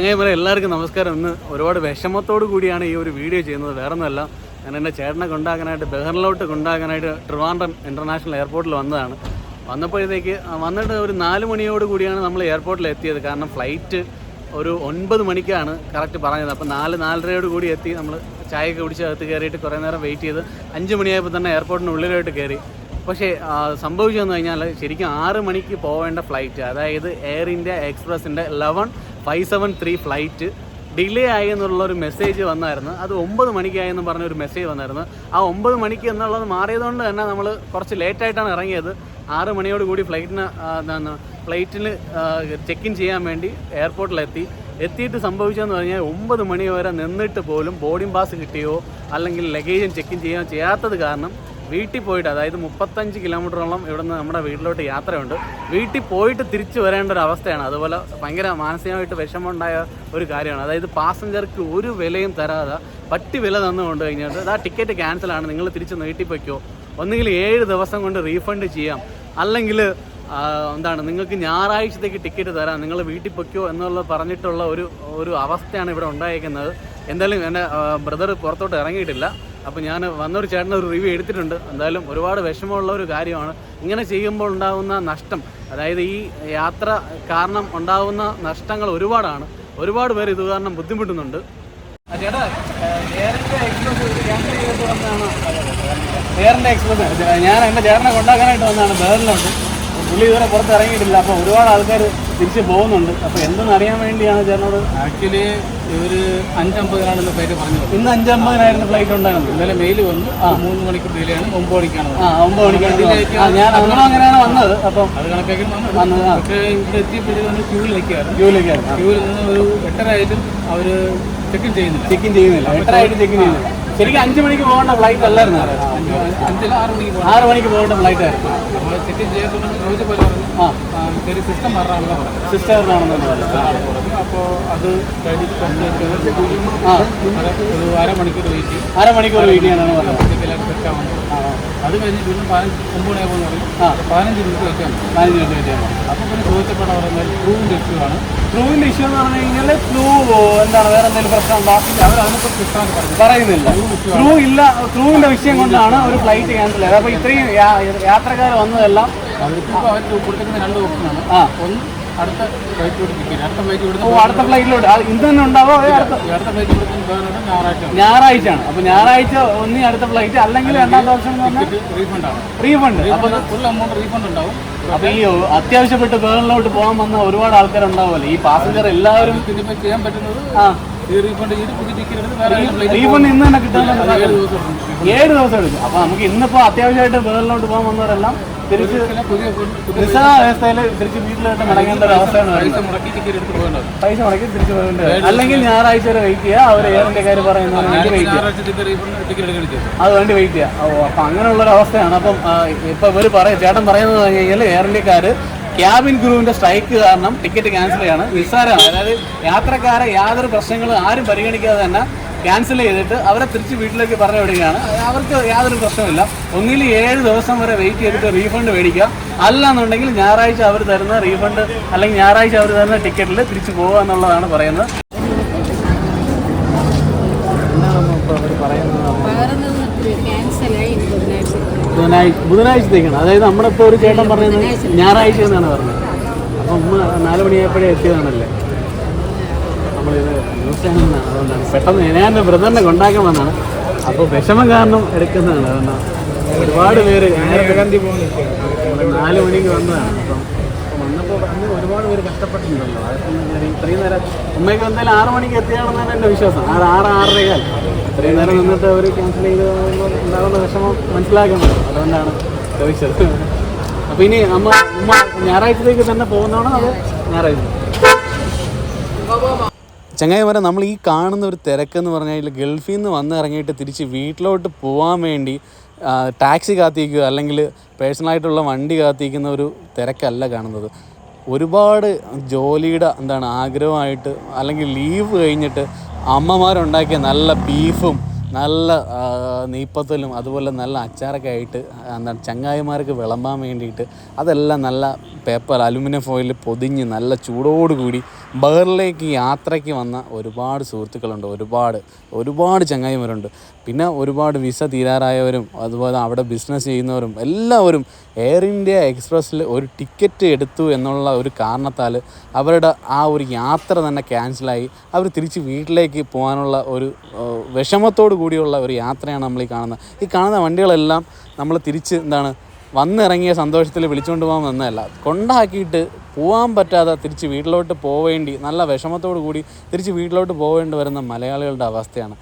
അങ്ങനെ പറയാം എല്ലാവർക്കും നമസ്കാരം. ഇന്ന് ഒരുപാട് വിഷമത്തോടു കൂടിയാണ് ഈ ഒരു വീഡിയോ ചെയ്യുന്നത്. വേറെ ഒന്നുമല്ല ഞാൻ എന്റെ ചേട്ടനെ കൊണ്ടാക്കാനായിട്ട് ബഹറിലോട്ട് കൊണ്ടാക്കാനായിട്ട് ട്രിവാൻഡ്രം ഇന്റർനാഷണൽ എയർപോർട്ടിൽ വന്നതാണ്. വന്നപ്പോഴത്തേക്ക് വന്നിട്ട് ഒരു നാല് മണിയോട് കൂടിയാണ് നമ്മൾ എയർപോർട്ടിൽ എത്തിയത്. കാരണം ഫ്ലൈറ്റ് ഒരു ഒൻപത് മണിക്കാണ് കറക്റ്റ് പറഞ്ഞത്. അപ്പോൾ നാല് നാലരയോട് കൂടി എത്തി. നമ്മൾ ചായയൊക്കെ കുടിച്ച് അകത്ത് കയറിയിട്ട് കുറേ നേരം വെയിറ്റ് ചെയ്ത് അഞ്ച് മണിയായപ്പോൾ തന്നെ എയർപോർട്ടിന് ഉള്ളിലോട്ട് കയറി. പക്ഷേ സംഭവിച്ചതെന്ന് കഴിഞ്ഞാൽ ശരിക്കും ആറ് മണിക്ക് പോവേണ്ട ഫ്ലൈറ്റ് അതായത് Air India എക്സ്പ്രസിന്റെ eleven five seven three flight delay ആയി എന്നുള്ള ഒരു മെസ്സേജ് വന്നായിരുന്നു. അത് ഒമ്പത് മണിക്കായി എന്ന് പറഞ്ഞ ഒരു മെസ്സേജ് വന്നായിരുന്നു. ആ ഒമ്പത് മണിക്ക് എന്നുള്ളത് മാറിയതുകൊണ്ട് തന്നെ നമ്മൾ കുറച്ച് ലേറ്റായിട്ടാണ് ഇറങ്ങിയത്. ആറ് മണിയോട് കൂടി ഫ്ലൈറ്റിന് എന്താണ് ഫ്ലൈറ്റിൽ ചെക്ക് ഇൻ ചെയ്യാൻ വേണ്ടി എയർപോർട്ടിലെത്തി. എത്തിയിട്ട് സംഭവിച്ചതെന്ന് പറഞ്ഞാൽ ഒമ്പത് മണി വരെ നിന്നിട്ട് പോലും ബോർഡിംഗ് പാസ് കിട്ടിയോ അല്ലെങ്കിൽ ലഗേജും ചെക്ക് ഇൻ ചെയ്യാൻ ചെയ്യാത്തത് കാരണം വീട്ടിൽ പോയിട്ട് അതായത് മുപ്പത്തഞ്ച് കിലോമീറ്ററോളം ഇവിടെ നിന്ന് നമ്മുടെ വീട്ടിലോട്ട് യാത്രയുണ്ട്. വീട്ടിൽ പോയിട്ട് തിരിച്ചു വരേണ്ട ഒരു അവസ്ഥയാണ്. അതുപോലെ ഭയങ്കര മാനസികമായിട്ട് വിഷമമുണ്ടായ ഒരു കാര്യമാണ്. അതായത് പാസഞ്ചർക്ക് ഒരു വിലയും തരാതെ പട്ടി വില തന്നുകൊണ്ട് കഴിഞ്ഞിട്ട് ആ ടിക്കറ്റ് ക്യാൻസലാണ് നിങ്ങൾ തിരിച്ച് വീട്ടിൽ പോയിക്കോ. ഒന്നുകിൽ ഏഴ് ദിവസം കൊണ്ട് റീഫണ്ട് ചെയ്യാം. അല്ലെങ്കിൽ എന്താണ് നിങ്ങൾക്ക് ഞായറാഴ്ചത്തേക്ക് ടിക്കറ്റ് തരാം. നിങ്ങൾ വീട്ടിൽ പൊയ്ക്കോ എന്നുള്ളത് പറഞ്ഞിട്ടുള്ള ഒരു ഒരു അവസ്ഥയാണ് ഇവിടെ ഉണ്ടായിരിക്കുന്നത് എന്തായാലും എന്റെ ബ്രദർ പുറത്തോട്ട് ഇറങ്ങിയിട്ടില്ല. അപ്പോൾ ഞാൻ വന്നൊരു ചേട്ടൻ ഒരു റിവ്യൂ എടുത്തിട്ടുണ്ട്. എന്തായാലും ഒരുപാട് വിഷമമുള്ള ഒരു കാര്യമാണ്. ഇങ്ങനെ ചെയ്യുമ്പോൾ ഉണ്ടാകുന്ന നഷ്ടം അതായത് ഈ യാത്ര കാരണം ഉണ്ടാകുന്ന നഷ്ടങ്ങൾ ഒരുപാടാണ്. ഒരുപാട് പേര് ഇത് കാരണം ബുദ്ധിമുട്ടുന്നുണ്ട്. ഞാൻ എന്റെ ചേട്ടനെ കൊണ്ടാക്കാനായിട്ട് വന്നതാണ് ബേറിലുണ്ട്. പുള്ളി ഇതുവരെ പുറത്ത് ഇറങ്ങിയിട്ടില്ല അപ്പോൾ ഒരുപാട് ആൾക്കാർ തിരിച്ച് പോകുന്നുണ്ട്. അപ്പോൾ എന്തെന്ന് അറിയാൻ വേണ്ടിയാണ് ചേട്ടനോട് ആക്ച്വലി ഒരു അഞ്ചമ്പതിനാണെന്ന് ഫ്ലൈറ്റ് പറഞ്ഞു ഇന്ന് അഞ്ചമ്പതിനായിരുന്നു ഫ്ലൈറ്റ് ഉണ്ടായിരുന്നു ഇന്നലെ മെയിൽ വന്നു. ആ. മൂന്ന് മണിക്കൂർ ഡിലേ ആണ്. ഒമ്പത് മണിക്കാണ് ആ ഒമ്പത് മണിക്കാണ് ഞാൻ അങ്ങനെ അങ്ങനെയാണ് വന്നത്. അപ്പം അത് കണക്കാക്കി വന്നത്. പക്ഷേ ഇവിടെ എത്തിയപ്പോഴത്തേക്ക് ക്യൂവിൽ നിൽക്കുകയായിരുന്നു ജോലിക്കായിരുന്നു ക്യൂവിൽ നിന്ന് ഒരു എട്ടര ആയിട്ടും അവർ ചെക്ക് ഇൻ ചെയ്യുന്നില്ല. ചെക്ക് ഇൻ ചെയ്യുന്നില്ല. എട്ടരായിട്ട് ചെക്ക് ഇൻ ചെയ്യുന്നില്ല. ശരിക്കും അഞ്ച് മണിക്ക് പോകേണ്ട ഫ്ലൈറ്റ് അല്ലായിരുന്നു. ആറ് മണിക്ക് പോകണം മണിക്ക് പോകേണ്ട ഫ്ലൈറ്റ് ആയിരുന്നു. സിസ്റ്റം അപ്പോൾ അത് ഒരു അരമണിക്കൂർ വെയിറ്റ് ചെയ്യും അരമണിക്കൂർ വെയിറ്റ് ചെയ്യാനാണ് പറഞ്ഞത്. സെറ്റ് അത് കഴിഞ്ഞ് വീണ്ടും പതിനഞ്ച് ഒമ്പത് മണിയാകുമ്പോൾ പറയും ആ. പതിനഞ്ച് മിനിറ്റ് വെക്കാൻ പതിനഞ്ച് മിനിറ്റ് ചെയ്യണം അപ്പോൾ പിന്നെ ചോദിച്ചപ്പോൾ പറയുന്നത് ക്രൂവിന്റെ ഇഷ്യൂ ആണ്. ഫ്ലൂവിന്റെ ഇഷ്യൂ എന്ന് പറഞ്ഞു കഴിഞ്ഞാൽ ഫ്ലൂ എന്താണ് വേറെ എന്തെങ്കിലും പ്രശ്നം ഉണ്ടോ? അവർ അതിനെക്കുറിച്ച് പറയുന്നില്ല. ക്രൂ ഇല്ല ക്രൂവിന്റെ വിഷയം കൊണ്ടാണ് ഒരു ഫ്ലൈറ്റ് ക്യാൻസൽ ചെയ്തത്. അപ്പോൾ ഇത്രയും യാത്രക്കാർ വന്നതെല്ലാം അവർക്കിപ്പോൾ അവർ കൊടുത്തിരിക്കുന്ന രണ്ട് ഓപ്ഷനാണ് ആ. ഒന്ന് അടുത്ത ഫ്ലൈറ്റ് ഓ അടുത്ത ഫ്ലൈറ്റിലോട്ട് ഇന്ന് തന്നെ ഉണ്ടാവോ അടുത്ത ഫ്ലൈറ്റ് ഞായറാഴ്ച ഞായറാഴ്ചയാണ്. അപ്പൊ ഞായറാഴ്ച ഒന്നി അടുത്ത ഫ്ലൈറ്റ് അല്ലെങ്കിൽ രണ്ടാം ദിവസം പറഞ്ഞാൽ റീഫണ്ടാണ് റീഫണ്ട് അപ്പൊ ഫുൾ എമൗണ്ട് റീഫണ്ട് ഉണ്ടാവും. അപ്പൊ ഈ അത്യാവശ്യപ്പെട്ട് ബേറിലോട്ട് പോകാൻ വന്ന ഒരുപാട് ആൾക്കാരുണ്ടാവുമല്ലോ. ഈ പാസഞ്ചർ എല്ലാവരും ചെയ്യാൻ പറ്റുന്നത് ആ. റീഫണ്ട് ഇന്ന് തന്നെ കിട്ടാൻ ഏഴ് ദിവസം എടുക്കും. അപ്പൊ നമുക്ക് ഇന്നിപ്പോ അത്യാവശ്യമായിട്ട് വേറിലോട്ട് പോകാൻ വന്നവരെല്ലാം തിരിച്ച് നിസ്സാര അവസ്ഥയിൽ തിരിച്ച് വീട്ടിലോട്ട് മടങ്ങേണ്ട ഒരു അവസ്ഥയാണ് പൈസ മുടക്കി തിരിച്ചു പോകേണ്ടത്. അല്ലെങ്കിൽ ഞായറാഴ്ച വരെ വെയിറ്റ് ചെയ്യുക അവർ കാര്യം പറയുന്നത് വേണ്ടി വെയിറ്റ് ചെയ്യുക അത് വേണ്ടി വെയിറ്റ് ചെയ്യുക ഓ അപ്പൊ അങ്ങനെയുള്ള ഒരു അവസ്ഥയാണ് അപ്പം ഇപ്പൊ ഇവർ പറയും ചേട്ടൻ പറയുന്നത് കഴിഞ്ഞാൽ എയർ ഇന്ത്യക്കാര് ക്യാബിൻ ഗ്രൂവിന്റെ സ്ട്രൈക്ക് കാരണം ടിക്കറ്റ് ക്യാൻസൽ ചെയ്യാണ്. നിസ്സാരമാണ്. അതായത് യാത്രക്കാരെ യാതൊരു പ്രശ്നങ്ങളും ആരും പരിഗണിക്കാതെ തന്നെ ക്യാൻസൽ ചെയ്തിട്ട് അവരെ തിരിച്ച് വീട്ടിലേക്ക് പറഞ്ഞു വിടുകയാണ് അവർക്ക് യാതൊരു പ്രശ്നമില്ല ഒന്നിൽ ഏഴ് ദിവസം വരെ വെയിറ്റ് ചെയ്തിട്ട് റീഫണ്ട് മേടിക്കുക. അല്ല എന്നുണ്ടെങ്കിൽ ഞായറാഴ്ച അവർ തരുന്ന റീഫണ്ട് അല്ലെങ്കിൽ ഞായറാഴ്ച അവർ തരുന്ന ടിക്കറ്റിൽ തിരിച്ചു പോകുക എന്നുള്ളതാണ് പറയുന്നത്. എന്താണ് ബുധനാഴ്ച ബുധനാഴ്ച ബുധനാഴ്ചത്തേക്കാണ്. അതായത് നമ്മളിപ്പോൾ ഒരു ചേട്ടൻ പറയുന്നത് ഞായറാഴ്ച എന്നാണ് പറഞ്ഞത്. അപ്പം ഉമ്മ നാല് മണിയായപ്പോഴേ എത്തിയതാണല്ലേ? നമ്മളിത് ന്യൂസ് ചാനലിനാണ് അതുകൊണ്ടാണ്. പെട്ടെന്ന് ഞാൻ ബ്രദറിനെ കൊണ്ടാക്കാൻ വന്നതാണ് അപ്പോൾ വിഷമം കാരണം എടുക്കുന്നതാണ്. അതുകൊണ്ടാണ് ഒരുപാട് പേര് നാല് മണിക്ക് വന്നതാണ്. അപ്പം ഒരുപാട് പേര് കഷ്ടപ്പെട്ടിട്ടുണ്ടല്ലോ. അതൊക്കെ ഇത്രയും നേരം ഉമ്മയ്ക്ക് എന്തായാലും ആറ് മണിക്ക് എത്തിയാണെന്നാണ് എന്റെ വിശ്വാസം. ആറ് ആറ് ആറരയാൽ ഇത്രയും നേരം നിന്നിട്ട് അവർ ക്യാൻസൽ ചെയ്ത് ഉണ്ടാകുന്ന വിഷമം മനസ്സിലാക്കുന്നത് അതുകൊണ്ടാണ് ചോദിച്ചത് അപ്പോൾ ഇനി അമ്മ ഉമ്മ ഞായറാഴ്ചത്തേക്ക് തന്നെ പോകുന്നതാണോ അതോ ഞായറാഴ്ച? ചങ്ങായിമാരെ നമ്മൾ ഈ കാണുന്ന ഒരു തിരക്കെന്ന് പറഞ്ഞാൽ ഗൾഫിൽ നിന്ന് വന്ന് ഇറങ്ങിയിട്ട് തിരിച്ച് വീട്ടിലോട്ട് പോകാൻ വേണ്ടി ടാക്സി കാത്തിരിക്കുക അല്ലെങ്കിൽ പേഴ്സണലായിട്ടുള്ള വണ്ടി കാത്തിരിക്കുന്ന ഒരു തിരക്കല്ല കാണുന്നത്. ഒരുപാട് ജോലിയുടെ എന്താണ് ആഗ്രഹമായിട്ട് അല്ലെങ്കിൽ ലീവ് കഴിഞ്ഞിട്ട് അമ്മമാരുണ്ടാക്കിയ നല്ല ബീഫും നല്ല നീപ്പത്തലും അതുപോലെ നല്ല അച്ചാറൊക്കെ ആയിട്ട് എന്താണ് ചങ്ങായിമാർക്ക് വിളമ്പാൻ വേണ്ടിയിട്ട് അതെല്ലാം നല്ല പേപ്പർ അലുമിനിയം ഫോയിലിൽ പൊതിഞ്ഞ് നല്ല ചൂടോടുകൂടി ബഹറിലേക്ക് യാത്രയ്ക്ക് വന്ന ഒരുപാട് സുഹൃത്തുക്കളുണ്ട്. ഒരുപാട് ഒരുപാട് ചങ്ങായിമാരുണ്ട്. പിന്നെ ഒരുപാട് വിസ തീരാറായവരും അതുപോലെ അവിടെ ബിസിനസ് ചെയ്യുന്നവരും എല്ലാവരും എയർ ഇന്ത്യ എക്സ്പ്രസ്സിൽ ഒരു ടിക്കറ്റ് എടുത്തു എന്നുള്ള ഒരു കാരണത്താൽ അവരുടെ ആ ഒരു യാത്ര തന്നെ ക്യാൻസലായി അവർ തിരിച്ച് വീട്ടിലേക്ക് പോകാനുള്ള ഒരു വിഷമത്തോടു കൂടിയുള്ള ഒരു യാത്രയാണ് നമ്മൾ ഈ കാണുന്നത്. ഈ കാണുന്ന വണ്ടികളെല്ലാം നമ്മൾ തിരിച്ച് എന്താണ് വന്നിറങ്ങിയ സന്തോഷത്തിൽ വിളിച്ചുകൊണ്ട് പോകാൻ വന്നതല്ല. കൊണ്ടാക്കിയിട്ട് പോകാൻ പറ്റാതെ തിരിച്ച് വീട്ടിലോട്ട് പോവേണ്ടി നല്ല വിഷമത്തോടു കൂടി തിരിച്ച് വീട്ടിലോട്ട് പോകേണ്ടി വരുന്ന മലയാളികളുടെ അവസ്ഥയാണ്.